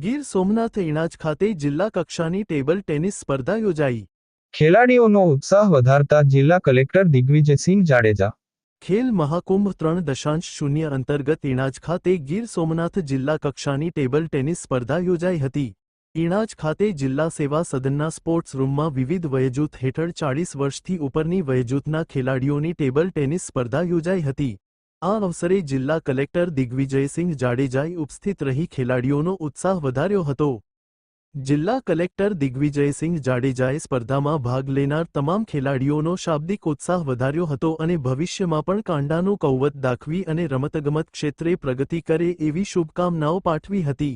ગીર સોમનાથ ઇણાજ ખાતે જિલ્લા કક્ષાની ટેબલ ટેનિસ સ્પર્ધા યોજાઈ. ખેલાડીઓનો ઉત્સાહ વધારતા જિલ્લા કલેક્ટર દિગ્વિજયસિંહ જાડેજા. ખેલ મહાકુંભ ત્રણ દશાંશ શૂન્ય અંતર્ગત ઇણાજ ખાતે ગીર સોમનાથ જિલ્લા કક્ષાની ટેબલ ટેનિસ સ્પર્ધા યોજાઈ હતી. ઇણાજ ખાતે જિલ્લા સેવા સદનના સ્પોર્ટ્સ રૂમમાં વિવિધ વયજૂથ હેઠળ ચાળીસ વર્ષથી ઉપરની વયજૂથના ખેલાડીઓની ટેબલ ટેનિસ સ્પર્ધા યોજાઈ હતી. આ અવસરે જિલ્લા કલેક્ટર દિગ્વિજયસિંહ જાડેજાએ ઉપસ્થિત રહી ખેલાડીઓનો ઉત્સાહ વધાર્યો હતો. જિલ્લા કલેક્ટર દિગ્વિજયસિંહ જાડેજાએ સ્પર્ધામાં ભાગ લેનાર તમામ ખેલાડીઓનો શાબ્દિક ઉત્સાહ વધાર્યો હતો અને ભવિષ્યમાં પણ કાંડાનું કૌવત દાખવી અને રમતગમત ક્ષેત્રે પ્રગતિ કરે એવી શુભકામનાઓ પાઠવી હતી.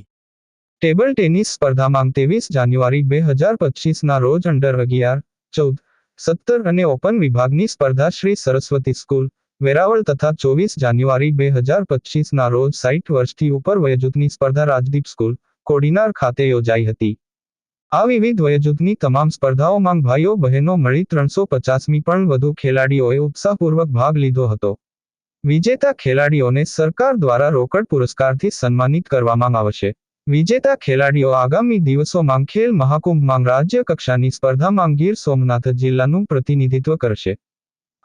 ટેબલ ટેનિસ સ્પર્ધામાં ત્રેવીસ જાન્યુઆરી બે હજાર પચીસના રોજ અંડર અગિયાર, ચૌદ, સત્તર અને ઓપન વિભાગની સ્પર્ધા શ્રી સરસ્વતી સ્કૂલ વેરાવળ તથા ચોવીસ જાન્યુઆરી બે હજાર પચીસના રોજ સાઠ વર્ષથી ઉપર વયજૂથની સ્પર્ધા રાજદીપ સ્કૂલ, કોડીનાર ખાતે યોજાઈ હતી. આ વિવિધ વયજૂથની તમામ સ્પર્ધાઓમાં ભાઈઓ, બહેનો મળી ત્રણસો પચાસમી પણ વધુ ખેલાડીઓએ ઉત્સાહપૂર્વક ભાગ લીધો હતો. વિજેતા ખેલાડીઓને સરકાર દ્વારા રોકડ પુરસ્કારથી સન્માનિત કરવામાં આવશે. વિજેતા ખેલાડીઓ આગામી દિવસોમાં ખેલ મહાકુંભમાં રાજ્ય કક્ષાની સ્પર્ધામાં ગીર સોમનાથ જિલ્લાનું પ્રતિનિધિત્વ કરશે.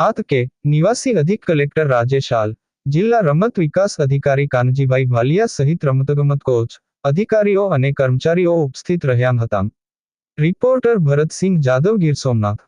આ તકે નિવાસી અધિક કલેક્ટર રાજેશ આલ, જિલ્લા રમત વિકાસ અધિકારી કાનજીભાઈ વાલિયા સહિત રમતગમત કોચ, અધિકારીઓ અને કર્મચારીઓ ઉપસ્થિત રહ્યા હતા. રિપોર્ટર ભરતસિંહ જાદવ ગીર સોમનાથ.